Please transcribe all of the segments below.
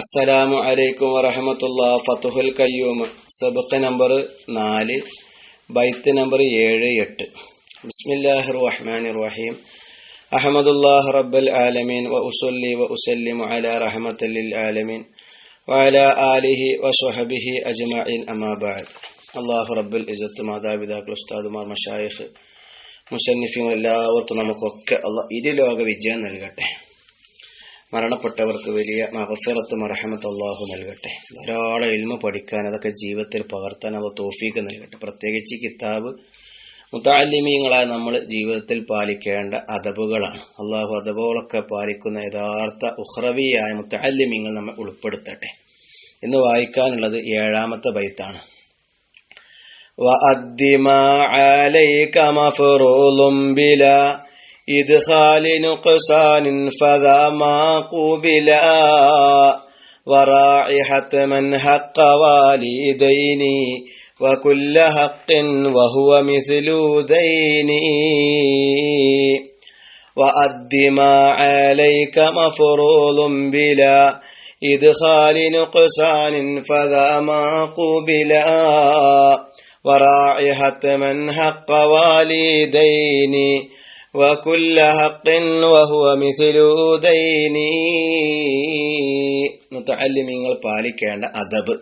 അസ്സലാമു അലൈക്കും വറഹമത്തുള്ള ഫതുഹുൽ കയ്യൂമ് സബക്ക് നമ്പർ നാല് ബൈത്ത് നമ്പർ ഏഴ് എട്ട്. ബിസ്മില്ലാഹി റഹ്മാൻ റഹീം. അഹമ്മദുല്ലാഹ് റബ്ബൽ ആലമീൻ. വ ഉസല്ലി വ ഉസല്ലിം അലാ റഹ്മത്തല്ലിൽ ആലമീൻ. വഅല ആലിഹി വസ്വഹബിഹി അജ്മഈൻ അമാ ബഅദ്. അല്ലാഹു റബ്ബുൽ ഇസ്സത്ത് മാതാപിതാക്കൾ ഉസ്താദുമാർ മഷായിഖ് മുസന്നിഫിങ്ങൾ എല്ലാവർക്കും നമുക്കൊക്കെ അള്ളാഹ് ഇരുലോക വിജയം നൽകട്ടെ. മരണപ്പെട്ടവർക്ക് വലിയ മഹഫിറത്ത് മറഹമത്ത് അള്ളാഹു നൽകട്ടെ ധാരാളം ഇൽമ പഠിക്കാൻ അതൊക്കെ ജീവിതത്തിൽ പകർത്താൻ അത് തോഫീക്ക് നൽകട്ടെ പ്രത്യേകിച്ച് ഈ കിതാബ് മുത്താലിമീങ്ങളായ നമ്മൾ ജീവിതത്തിൽ പാലിക്കേണ്ട അദബുകളാണ് അള്ളാഹു അദബുകളൊക്കെ പാലിക്കുന്ന യഥാർത്ഥ ഉഹ്റവിയായ മുത്താലിമീങ്ങൾ നമ്മെ ഉൾപ്പെടുത്തട്ടെ ഇന്ന് വായിക്കാനുള്ളത് ഏഴാമത്തെ ബൈത്താണ് وأد ما عليك مفروض بلا إدخال نقصان فذا ما قبلا وراعي حتما حق والدين وكل حق وهو مثل دين. وأد ما عليك مفروض بلا. إدخال نقصان فذا ما قبلا وراعي حتما حق والدين وكل حق وهو مثل دين മുത്തല്ലിമീങ്ങൾ പാലിക്കേണ്ട അദബ്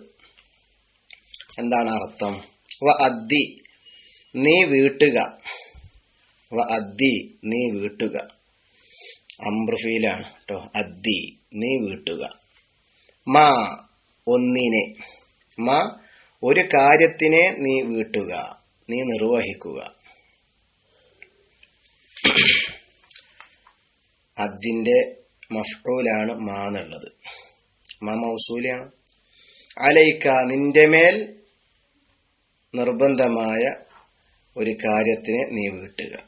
എന്താണ് അർത്ഥം വ അദ്ദി നീ വീട്ടുക വ അദ്ദി നീ വീട്ടുക അംബ്രഫീലാണ് കേട്ടോ അദ്ദി നീ വീട്ടുക മാ ഒന്നിനെ മാ ഒരു കാര്യത്തിനെ നീ വീട്ടുക നീ നിർവഹിക്കുക അതിന്റെ മഫ്ഊലാണ് മാ എന്നുള്ളത്. മാ മൗസൂലിയാണ്. അലൈക്ക നിന്റെ മേൽ നിർബന്ധമായ ഒരു കാര്യത്തിന് നീ വീട്ടുക.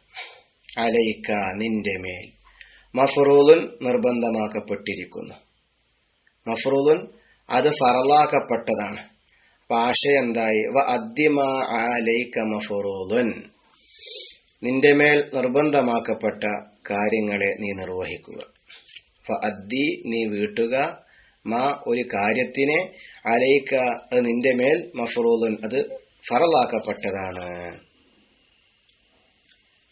അലൈക്ക നിന്റെ മേൽ മഫറൂലുൻ നിർബന്ധമാക്കപ്പെട്ടിരിക്കുന്നു. മഫറൂലുൻ അത് ഫറലാക്കപ്പെട്ടതാണ്. ആശയം എന്തായി? വ അദ്ദിമ ആലൈക മഫറൂലുൻ നിന്റെ മേൽ നിർബന്ധമാക്കപ്പെട്ട കാര്യങ്ങളെ നീ നിർവഹിക്കുക. അദ്ദി നീ വീട്ടുക. മാ ഒരു കാര്യത്തിനെ. അലയിക്ക അത് നിന്റെ മേൽ മഫറൂലുൻ അത് ഫറലാക്കപ്പെട്ടതാണ്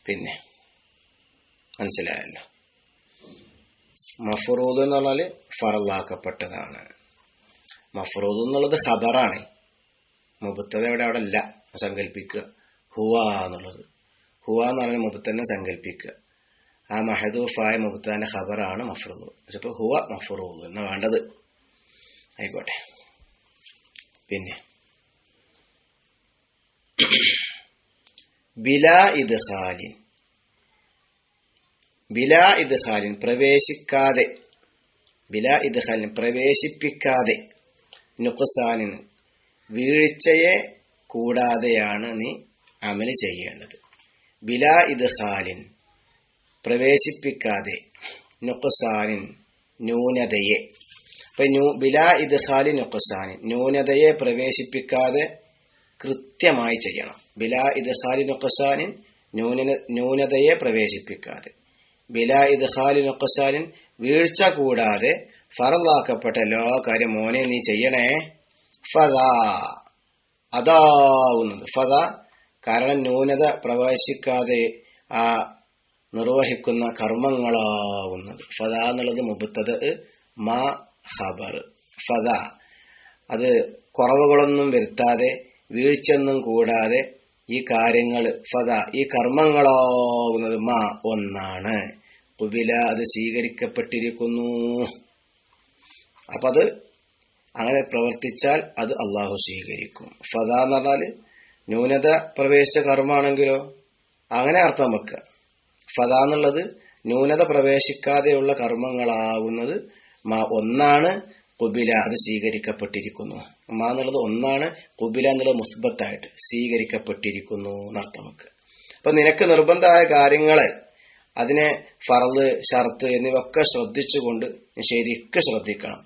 പിന്നെ മനസ്സിലായല്ലോ. മഫറൂദ് എന്ന് പറഞ്ഞാൽ ഫറലാക്കപ്പെട്ടതാണ് മഫറൂദ് എന്നുള്ളത് ഖബറാണ്. മുബത്തത് എവിടെ അവിടെ അല്ല സങ്കല്പിക്കുക ഹുവ എന്നുള്ളത്. ഹുവ എന്ന് പറഞ്ഞ മുബത്തന്നെ സങ്കല്പിക്കുക ആ മഹദൂഫായ മുബത്താന്റെ ഖബറാണ് മഫറൂദ്. പക്ഷെ ഹുവ മഫറൂദ് എന്നാ വേണ്ടത്? ആയിക്കോട്ടെ. പിന്നെ. ബിലാ ഇത് ഖാലിൻ ബിലാ ഇത് ഖാലിൻ പ്രവേശിക്കാതെ. ബിലാ ഇത് ഖാലിൻ പ്രവേശിപ്പിക്കാതെ. നുഖസാനിന് വീഴ്ചയെ കൂടാതെയാണ് നീ അമൽ ചെയ്യേണ്ടത്. ബിലാ ഇദ്ഹാലിൻ പ്രവേശിപ്പിക്കാതെ നുഖസാനിൻ ന്യൂനതയെ. അപ്പൊ ന്യൂ ബിലാ ഇത് ഖാലിൻ നുഖസാനിൻ ന്യൂനതയെ പ്രവേശിപ്പിക്കാതെ കൃത്യമായി ചെയ്യണം. ബിലാ ഇത് ഖാലിൻ ന്യൂന ന്യൂനതയെ പ്രവേശിപ്പിക്കാതെ. ബിലാ ഇത് ഖാലിൻ നുഖസാനിൻ വീഴ്ച കൂടാതെ ഫറലാക്കപ്പെട്ട എല്ലാ കാര്യം മോനെ നീ ചെയ്യണേ? ഫതാ അതാവുന്നത്. ഫത കാരണം ന്യൂനത പ്രവേശിക്കാതെ ആ നിർവഹിക്കുന്ന കർമ്മങ്ങളാവുന്നത്. ഫത എന്നുള്ളത് മുബത്തത് മാ ഹബർ ഫത അത് കുറവുകളൊന്നും വരുത്താതെ വീഴ്ചയൊന്നും കൂടാതെ ഈ കാര്യങ്ങൾ ഫത ഈ കർമ്മങ്ങളാവുന്നത് മാ ഒന്നാണ്. കുബില അത് സ്വീകരിക്കപ്പെട്ടിരിക്കുന്നു. അപ്പത് അത് അങ്ങനെ പ്രവർത്തിച്ചാൽ അത് അള്ളാഹു സ്വീകരിക്കും. ഫത എന്ന് പറഞ്ഞാൽ ന്യൂനത പ്രവേശിച്ച കർമ്മമാണെങ്കിലോ അങ്ങനെ അർത്ഥം വെക്കുക ഫത എന്നുള്ളത് ന്യൂനത പ്രവേശിക്കാതെയുള്ള കർമ്മങ്ങളാവുന്നത് ഒന്നാണ് കുബില അത് സ്വീകരിക്കപ്പെട്ടിരിക്കുന്നു. മാ എന്നുള്ളത് ഒന്നാണ് കുബില എന്നുള്ളത് മുസ്ബത്തായിട്ട് സ്വീകരിക്കപ്പെട്ടിരിക്കുന്നു എന്നർത്ഥം വെക്കുക അപ്പൊ നിനക്ക് നിർബന്ധമായ കാര്യങ്ങളെ അതിനെ ഫറൽ ഷർത്ത് എന്നിവയൊക്കെ ശ്രദ്ധിച്ചുകൊണ്ട് ശരിക്കും ശ്രദ്ധിക്കണം.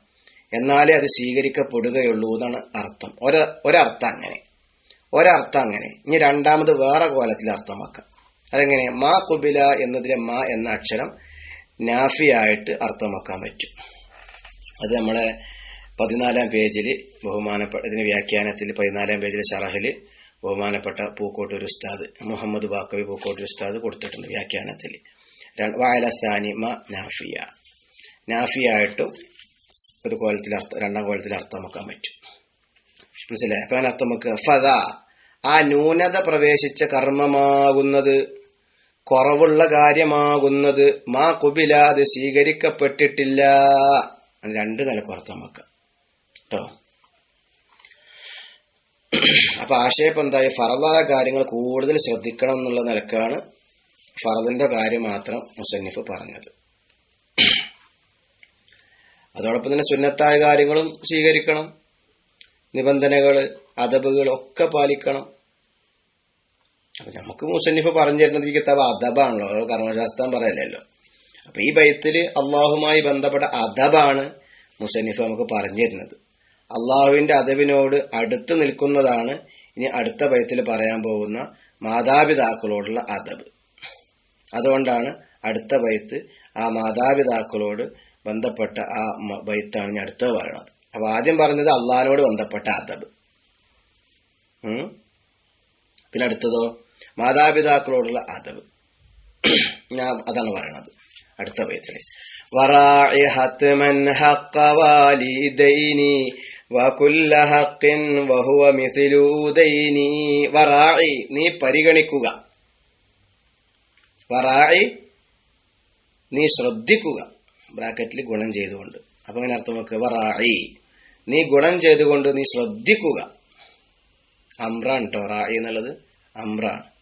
എന്നാലേ അത് സ്വീകരിക്കപ്പെടുകയുള്ളൂ എന്നാണ് അർത്ഥം. ഒര ഒരർത്ഥം അങ്ങനെ. ഒരർത്ഥം അങ്ങനെ. ഇനി രണ്ടാമത് വേറെ കോലത്തിൽ അർത്ഥമാക്കാം അതെങ്ങനെ? മാ കുബില എന്നതിലെ മാ എന്ന അക്ഷരം നാഫിയായിട്ട് അർത്ഥമാക്കാൻ പറ്റും. അത് നമ്മളെ പതിനാലാം പേജിൽ ബഹുമാനപ്പെട്ട ഇതിന് വ്യാഖ്യാനത്തിൽ പതിനാലാം പേജിൽ ഷറഹിൽ ബഹുമാനപ്പെട്ട പൂക്കോട്ടൂർ ഉസ്താദ് മുഹമ്മദ് ബാക്കവി പൂക്കോട്ടൂർ ഉസ്താദ് കൊടുത്തിട്ടുണ്ട് വ്യാഖ്യാനത്തിൽ വായലസാനി മ നാഫിയ. നാഫിയായിട്ടും ഒരു കോലത്തിൽ അർത്ഥം രണ്ടാം കോലത്തിൽ അർത്ഥമാക്കാൻ പറ്റും. മനസ്സിലായി? അപ്പം അങ്ങനെ അർത്ഥം വെക്കുക. ഫത ആ ന്യൂനത പ്രവേശിച്ച കർമ്മമാകുന്നത് കുറവുള്ള കാര്യമാകുന്നത് മാ കുബില അത് സ്വീകരിക്കപ്പെട്ടിട്ടില്ല. രണ്ട് നിലയ്ക്ക് അർത്ഥം വെക്കാം. കേട്ടോ അപ്പൊ ആശയപ്പം എന്തായി? ഫറദായ കാര്യങ്ങൾ കൂടുതൽ ശ്രദ്ധിക്കണം എന്നുള്ള നിലക്കാണ് ഫറദിന്റെ കാര്യം മാത്രം മുസന്നിഫ് പറഞ്ഞത്. അതോടൊപ്പം തന്നെ സുന്നത്തായ കാര്യങ്ങളും സ്വീകരിക്കണം. നിബന്ധനകൾ അതബുകൾ ഒക്കെ പാലിക്കണം. അപ്പൊ നമുക്ക് മുസന്നിഫ് പറഞ്ഞു തരുന്നത് ഈ കിതാബ് അദബാണല്ലോ. ഓരോ കർമ്മശാസ്ത്രം പറയലല്ലോ. അപ്പൊ ഈ ബൈത്തിൽ അള്ളാഹുമായി ബന്ധപ്പെട്ട അദബാണ് മുസന്നിഫ് നമുക്ക് പറഞ്ഞു തരുന്നത് അള്ളാഹുവിന്റെ അദബിനോട് അടുത്ത് നിൽക്കുന്നതാണ് ഇനി അടുത്ത ബൈത്തിൽ പറയാൻ പോകുന്ന മാതാപിതാക്കളോടുള്ള അദബ്. അതുകൊണ്ടാണ് അടുത്ത ബൈത്ത് ആ മാതാപിതാക്കളോട് ബന്ധപ്പെട്ട ആ ബൈത്താണ് ഞാൻ അടുത്തത് പറയുന്നത്. അപ്പൊ ആദ്യം പറഞ്ഞത് അള്ളാഹിനോട് ബന്ധപ്പെട്ട അദബ്. പിന്നെ അടുത്തതോ? മാതാപിതാക്കളോടുള്ള അതവ്. ഞാൻ അതാണ് പറയുന്നത് അടുത്ത പേജിലെ വറാഇ ഹത്മൻ ഹഖ വാലിദൈനി വകുല്ല ഹഖിൻ വഹുവ മിസിലൂദൈനി വറാഇ നീ പരിഗണിക്കുക. വറാഇ നീ ശ്രദ്ധിക്കുക. ബ്രാക്കറ്റിൽ ഗുണം ചെയ്തുകൊണ്ട്. അപ്പൊ അങ്ങനെ അർത്ഥം വെക്കുക വറായി നീ ഗുണം ചെയ്തുകൊണ്ട് നീ ശ്രദ്ധിക്കുക. അമ്രാണ് കേട്ടോ റായി എന്നുള്ളത് അമ്രാണ്.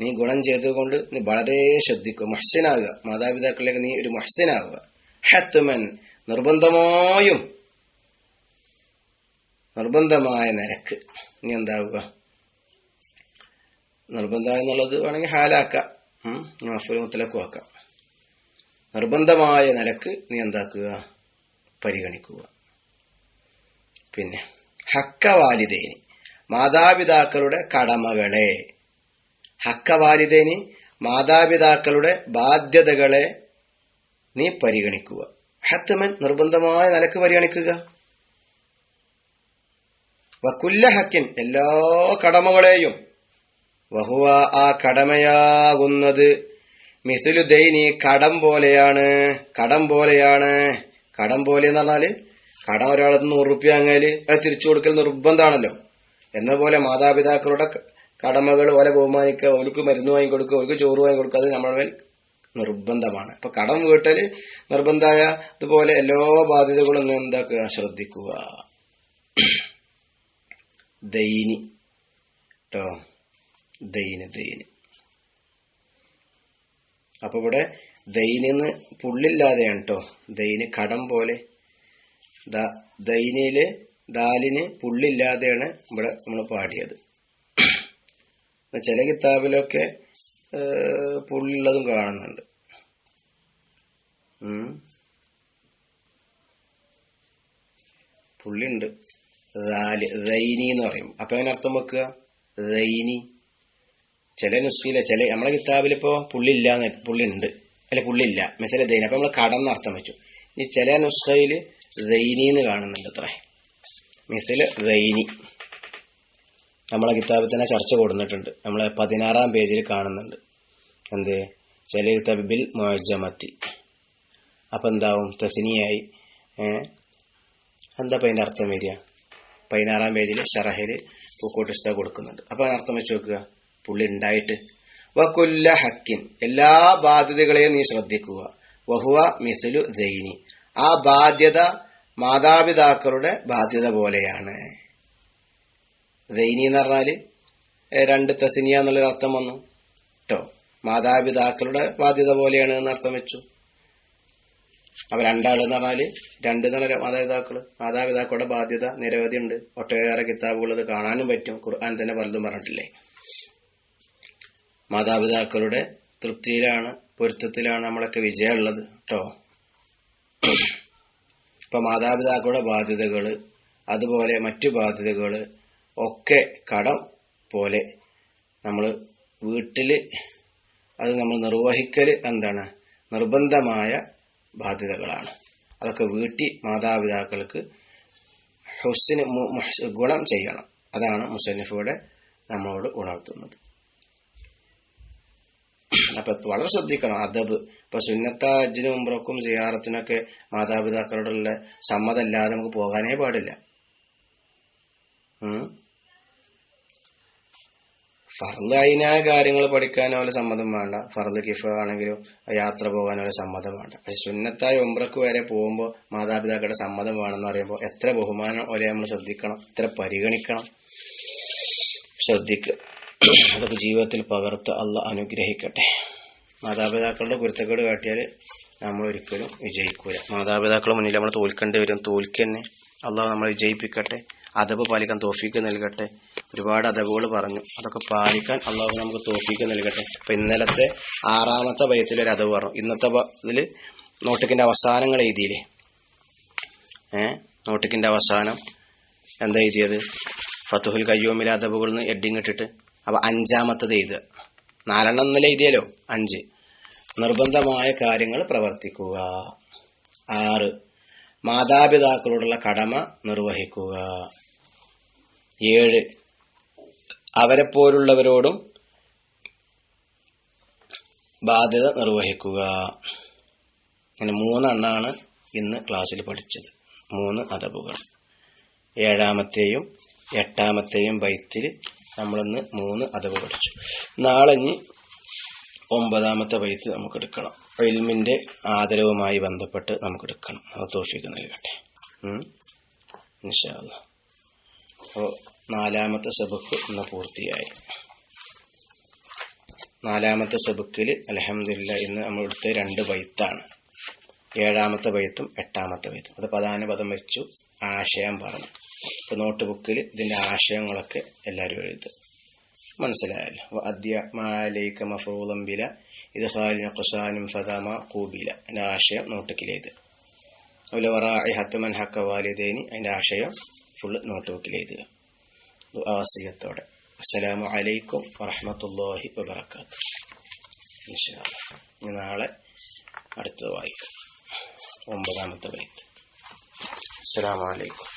നീ ഗുണം ചെയ്തുകൊണ്ട് നീ വളരെ ശ്രദ്ധിക്കുക മഹ്സനാകുക. മാതാപിതാക്കളിലേക്ക് നീ ഒരു മഹ്സനാകുക. ഹത്തുമൻ നിർബന്ധമായും നിർബന്ധമായ നിരക്ക് നീ എന്താവുക? നിർബന്ധം എന്നുള്ളത് വേണമെങ്കിൽ ഹാലാക്കാം. മഫുൽ മുത്തലക്കും ആക്കാം. നിർബന്ധമായ നിലയ്ക്ക് നീ എന്താക്കുക? പരിഗണിക്കുക. പിന്നെ ഹക്ക വാലിദേനി മാതാപിതാക്കളുടെ കടമകളെ ഹക്ക വാലിദേനി മാതാപിതാക്കളുടെ ബാധ്യതകളെ നീ പരിഗണിക്കുക. ഹത്തുമൻ നിർബന്ധമായ നിലയ്ക്ക് പരിഗണിക്കുക. വക്കുല്ല ഹക്കിൻ എല്ലാ കടമകളെയും വഹുവ ആ കടമയാകുന്നത് മിസുലു ദൈനി കടം പോലെയാണ് കടം പോലെയാണ്. കടം പോലെ എന്ന് പറഞ്ഞാൽ കടം ഒരാളിൽ നൂറ് റുപ്യ വാങ്ങിയാൽ അത് തിരിച്ചു കൊടുക്കൽ നിർബന്ധമാണല്ലോ. എന്ന പോലെ മാതാപിതാക്കളുടെ കടമകൾ ഓലെ ബഹുമാനിക്കുക ഓർക്ക് മരുന്ന് വാങ്ങി കൊടുക്കുക ഓർക്ക് ചോറ് വാങ്ങി കൊടുക്കുക അത് നമ്മുടെ മേൽ നിർബന്ധമാണ്. അപ്പൊ കടം വീട്ടൽ നിർബന്ധമായ ഇതുപോലെ എല്ലാ ബാധ്യതകളും എന്താക്കുക? ശ്രദ്ധിക്കുക. ദൈനി. കേട്ടോ ദൈന് ദൈന്. അപ്പൊ ഇവിടെ ദൈനിന്ന് പുള്ളില്ലാതെയാണ് കേട്ടോ ദൈന് കടം പോലെ. ദ- ദൈനിൽ ദാലിന് പുള്ളില്ലാതെയാണ് ഇവിടെ നമ്മൾ പാടിയത്. ചില കിതാബിലൊക്കെ പുള്ളിയുള്ളതും കാണുന്നുണ്ട്. പുള്ളിയുണ്ട്. ദൈനി എന്ന് പറയും. അപ്പൊ അങ്ങനെ അർത്ഥം വെക്കുക? ദൈനി ചില നുസ്ഖയിലെ ചില നമ്മളെ കിതാബിൽ ഇപ്പോ പുള്ളില്ല പുള്ളി അല്ലെ പുള്ളില്ല മെസല ദൈനി. അപ്പൊ നമ്മൾ കടന്ന് അർത്ഥം വെച്ചു. ഈ ചില നുസ്ഖയിൽ ദൈനി എന്ന് കാണുന്നുണ്ട് അത്രേ. മിസൽ ദൈനി നമ്മളെ കിതാബിൽ തന്നെ ചർച്ച കൊടുത്തിട്ടുണ്ട്. നമ്മളെ പതിനാറാം പേജിൽ കാണുന്നുണ്ട്. എന്ത്? ജലീൽ തബിബിൽ മോജമത്തി അപ്പം എന്താവും? തസിനിയായി. എന്താ അപ്പം അതിന്റെ അർത്ഥം വരിക? പതിനാറാം പേജിൽ ഷറഹിൽ പൂക്കോട്ട് കൊടുക്കുന്നുണ്ട്. അപ്പൊ അതിനർത്ഥം വെച്ച് നോക്കുക. പുള്ളി ഉണ്ടായിട്ട്. വക്കുല്ല ഹക്കിൻ. എല്ലാ ബാധ്യതകളെയും നീ ശ്രദ്ധിക്കുക. വഹുവ മിസുലു ദൈനി. ആ ബാധ്യത മാതാപിതാക്കളുടെ ബാധ്യത പോലെയാണ്. ദൈനി എന്ന് പറഞ്ഞാൽ ഏ, രണ്ട് തസിനിയ എന്നുള്ളൊരു അർത്ഥം വന്നു. കേട്ടോ മാതാപിതാക്കളുടെ ബാധ്യത പോലെയാണ് എന്ന് അർത്ഥം വെച്ചു. അപ്പൊ രണ്ടാൾ എന്ന് പറഞ്ഞാൽ രണ്ട് എന്ന് പറഞ്ഞാൽ മാതാപിതാക്കൾ മാതാപിതാക്കളുടെ ബാധ്യത നിരവധി ഉണ്ട്. ഒട്ടേറെ കിതാബുകൾ അത് കാണാനും പറ്റും. ഖുർആൻ തന്നെ പലതും പറഞ്ഞിട്ടില്ലേ? മാതാപിതാക്കളുടെ തൃപ്തിയിലാണ് പൊരുത്തത്തിലാണ് നമ്മളൊക്കെ വിജയമുള്ളത്. കേട്ടോ ഇപ്പൊ മാതാപിതാക്കളുടെ ബാധ്യതകൾ അതുപോലെ മറ്റു ബാധ്യതകൾ ഒക്കെ കടം പോലെ നമ്മൾ വീട്ടിൽ അത് നമ്മൾ നിർവഹിക്കൽ എന്താണ്? നിർബന്ധമായ ബാധ്യതകളാണ്. അതൊക്കെ വീട്ടി മാതാപിതാക്കൾക്ക് ഹുസ്സിന് ഗുണം ചെയ്യണം. അതാണ് മുസന്നിഫയുടെ നമ്മളോട് ഉണർത്തുന്നത്. അപ്പൊ വളരെ ശ്രദ്ധിക്കണം. അതബ് ഇപ്പൊ സുന്നത്താജിനും ഉംറക്കും സിയാറത്തിനൊക്കെ മാതാപിതാക്കളോടുള്ള സമ്മതമല്ലാതെ നമുക്ക് പോകാനേ പാടില്ല. ഉം. ഫർൾ അതിനായ കാര്യങ്ങൾ പഠിക്കാനോ അവരെ സമ്മതം വേണ്ട. ഫർദ് കിഫ ആണെങ്കിലും യാത്ര പോകാനോ അവരെ സമ്മതം വേണ്ട. പക്ഷെ സുന്നത്തായ ഉംറക്ക് വരെ പോകുമ്പോൾ മാതാപിതാക്കളുടെ സമ്മതം വേണമെന്ന് പറയുമ്പോൾ എത്ര ബഹുമാനം ഒരെ നമ്മൾ ശ്രദ്ധിക്കണം. എത്ര പരിഗണിക്കണം. ശ്രദ്ധിക്കുക അതൊക്കെ ജീവിതത്തിൽ പകർത്ത് അല്ല അനുഗ്രഹിക്കട്ടെ. മാതാപിതാക്കളുടെ കുരുത്തക്കേട് കാട്ടിയാൽ നമ്മൾ ഒരിക്കലും വിജയിക്കൂല. മാതാപിതാക്കളുടെ മുന്നിൽ നമ്മൾ തോൽക്കേണ്ടി വരും. തോൽക്കന്നെ. അള്ളാഹ് നമ്മളെ വിജയിപ്പിക്കട്ടെ. അതബ് പാലിക്കാൻ തോഫീക്ക് നൽകട്ടെ. ഒരുപാട് അതബുകൾ പറഞ്ഞു. അതൊക്കെ പാലിക്കാൻ അള്ളാഹു നമുക്ക് തോഫീക്ക് നൽകട്ടെ. അപ്പൊ ഇന്നലത്തെ ആറാമത്തെ ഭയത്തിൽ ഒരു അതവ് പറഞ്ഞു. ഇന്നത്തെ ഇതിൽ നോട്ടിക്കിന്റെ അവസാനങ്ങൾ എഴുതിയില്ലേ? ഏ? നോട്ടിക്കിന്റെ അവസാനം എന്താ എഴുതിയത്? ഫത്തുഹുൽ കയ്യോമിലെ അതബുകളിൽ നിന്ന് എഡിങ് ഇട്ടിട്ട്. അപ്പൊ അഞ്ചാമത്തത് എഴുതുക. നാലെണ്ണം ഇന്നലെ എഴുതിയല്ലോ അഞ്ച്. നിർബന്ധമായ കാര്യങ്ങൾ പ്രവർത്തിക്കുക. ആറ്. മാതാപിതാക്കളോടുള്ള കടമ നിർവഹിക്കുക. ഏഴ് അവരെ പോലുള്ളവരോടും ബാധ്യത നിർവഹിക്കുക. അങ്ങനെ മൂന്നെണ്ണാണ് ഇന്ന് ക്ലാസ്സിൽ പഠിച്ചത്. മൂന്ന് അതബുകൾ ഏഴാമത്തെയും എട്ടാമത്തെയും ബൈത്തിൽ നമ്മളിന്ന് മൂന്ന് അതവ് പഠിച്ചു. നാളെ ഇനി ഒമ്പതാമത്തെ ബൈത്ത് നമുക്ക് എടുക്കണം. ഇൽമിന്റെ ആദരവുമായി ബന്ധപ്പെട്ട് നമുക്ക് എടുക്കണം. അത് തോഫിക്ക് നൽകട്ടെ. ഉം. അപ്പോൾ നാലാമത്തെ സബക്ക് ഇന്ന് പൂർത്തിയായി. നാലാമത്തെ സബക്കിൽ അലഹമില്ല ഇന്ന് നമ്മൾ എടുത്ത രണ്ട് ബൈത്താണ്. ഏഴാമത്തെ ബൈത്തും എട്ടാമത്തെ ബൈത്തും. അത് പ്രധാന പദം വെച്ചു ആശയം പറഞ്ഞു. ഇപ്പൊ നോട്ട് ബുക്കിൽ ഇതിന്റെ ആശയങ്ങളൊക്കെ എല്ലാവരും എഴുതുക മനസ്സിലായല്ലോ? അദ്യ മാലേക്ക ബില ഇത് ഹാലിന ഖുസാനും ഫതമ കൂബില എന്റെ ആശയം നോട്ടുക്കിലേത് അതുപോലെ വറായി ഹത്തമൻ ഹക്ക വാലിദേനി അതിന്റെ ആശയം ഫുള്ള് നോട്ട് ബുക്കിൽ എഴുതുക. ദുആസിയത്തോടെ അസ്സലാമു അലൈക്കും വറഹമത്തല്ലാഹി വബർക്കാത്തു. ഇനി നാളെ അടുത്തത് വായിക്കും. ഒമ്പതാമത്തെ അസ്സലാമു അലൈക്കും.